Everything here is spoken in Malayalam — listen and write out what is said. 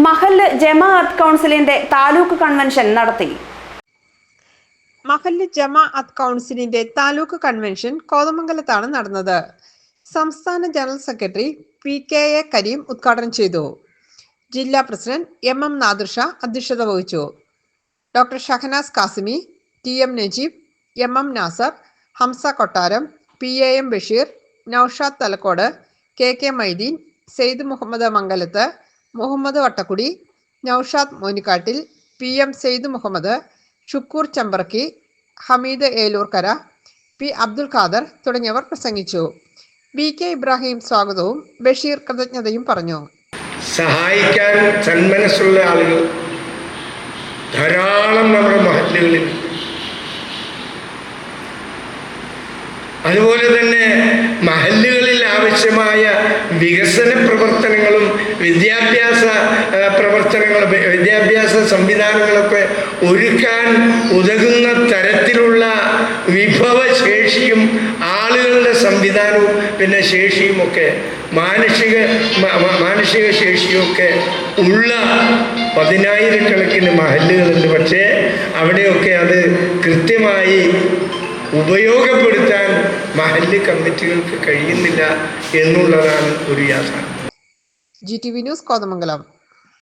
മഹല്ല് ജമാഅത്ത് കൗൺസിലിന്റെ താലൂക്ക് കൺവെൻഷൻ നടത്തി. മഹല്ല് ജമാഅത്ത് കൗൺസിലിന്റെ താലൂക്ക് കൺവെൻഷൻ കോതമംഗലത്താണ് നടന്നത്. സംസ്ഥാന general secretary P K A Kareem ഉദ്ഘാടനം ചെയ്തു. ജില്ലാ പ്രസിഡന്റ് എം എം നാദിർഷ അധ്യക്ഷത വഹിച്ചു. Doctor Shahanas Kasimi T M Najeeb M M Nasar Hamza Kottaram P A M Basheer Noushad Thalakkod K K Maideen Sayed Muhammad Mangalath Muhammad Vattakkudi Noushad Monikkattil P M Sayed Muhammad Shukkoor Champarkki Hameed Eloorkkara P Abdul Khader തുടങ്ങിയവർ പ്രസംഗിച്ചു. ബി കെ ഇബ്രാഹിം സ്വാഗതവും ബഷീർ കൃതജ്ഞതയും പറഞ്ഞു. സഹായിക്കാൻ സന്മനസ്സുള്ള ആളുകൾ ധാരാളം നമ്മുടെ മഹല്ലുകളിൽ. അതുപോലെ തന്നെ മഹല്ലുകളിൽ ആവശ്യമായ വികസന പ്രവർത്തനങ്ങളും വിദ്യാഭ്യാസ പ്രവർത്തനങ്ങളും വിദ്യാഭ്യാസ സംവിധാനങ്ങളൊക്കെ ഒരുക്കാൻ ഉതകുന്ന തരത്തിലുള്ള വിഭവശേഷിയും ആളുകളുടെ സംവിധാനവും പിന്നെ ശേഷിയുമൊക്കെ മാനുഷിക മാനുഷിക ശേഷിയൊക്കെ ഉള്ള പതിനായിരക്കണക്കിന് മഹല്ലുകളുണ്ട്. പക്ഷേ അവിടെയൊക്കെ അത് കൃത്യമായി ഉപയോഗപ്പെടുത്താൻ മഹല്ല് കമ്മിറ്റികൾക്ക് കഴിയുന്നില്ല എന്നുള്ളതാണ് ഒരു യാഥാർത്ഥ്യം. G T V news Kothamangalam.